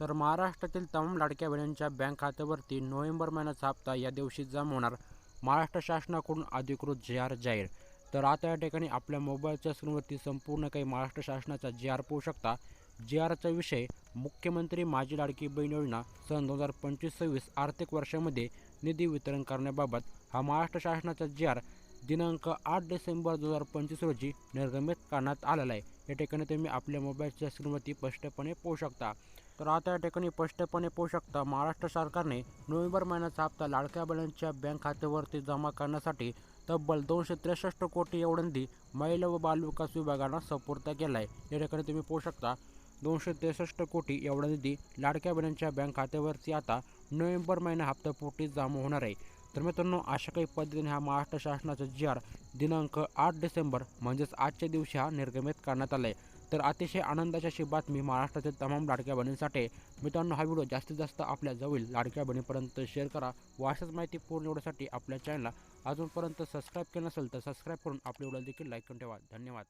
तर महाराष्ट्रातील तमाम लाडक्या बहिणींच्या बँक खात्यावरती नोव्हेंबर महिन्याचा हप्ता या दिवशी जमा होणार. महाराष्ट्र शासनाकडून अधिकृत जी आर जाहीर. तर आता या ठिकाणी आपल्या मोबाईलच्या स्क्रीनवरती संपूर्ण काही महाराष्ट्र शासनाचा जी आर पाहू शकता. जी आरचा विषय मुख्यमंत्री माझी लाडकी बहीण योजना सन दोन हजार पंचवीस सव्वीस आर्थिक वर्षामध्ये निधी वितरण करण्याबाबत. हा महाराष्ट्र शासनाचा जी आर दिनांक आठ डिसेंबर दोन हजार पंचवीस रोजी निर्गमित करण्यात आलेला आहे. या ठिकाणी तुम्ही आपल्या मोबाईलच्या स्क्रीनवरती स्पष्टपणे पाहू शकता. तर आता या ठिकाणी स्पष्टपणे पाहू शकता महाराष्ट्र सरकारने नोव्हेंबर महिन्याचा हप्ता लाडक्या बहिणींच्या बँक खात्यावरती जमा करण्यासाठी तब्बल दोनशे त्रेसष्ट कोटी एवढंदी निधी महिला व बालविकास विभागानं सपूर्त केला आहे या ठिकाणी तुम्ही पाहू शकता दोनशे त्रेसष्ट कोटी एवढा निधी लाडक्या बहिणींच्या बँक खात्यावरती आता नोव्हेंबर महिना हप्त्यापोटी जमा होणार आहे. तर मित्रांनो अशा काही पद्धतीने हा महाराष्ट्र शासनाचा जी आर दिनांक आठ डिसेंबर म्हणजेच आजच्या दिवशी हा निर्गमित करण्यात आला आहे तर अतिशय आनंदाची अशी बातमी महाराष्ट्रातील तमाम लाडक्या बहिणींसाठी. मित्रांनो हा व्हिडिओ जास्तीत जास्त आपल्या जवळील लाडक्या बहिणीपर्यंत शेअर करा. व अशाच माहिती पूर्ण एवढ्यासाठी आपल्या चॅनलला अजूनपर्यंत सबस्क्राईब केलं नसेल तर सबस्क्राईब करून आपल्या व्हिडिओ देखील लाईक करून ठेवा. धन्यवाद.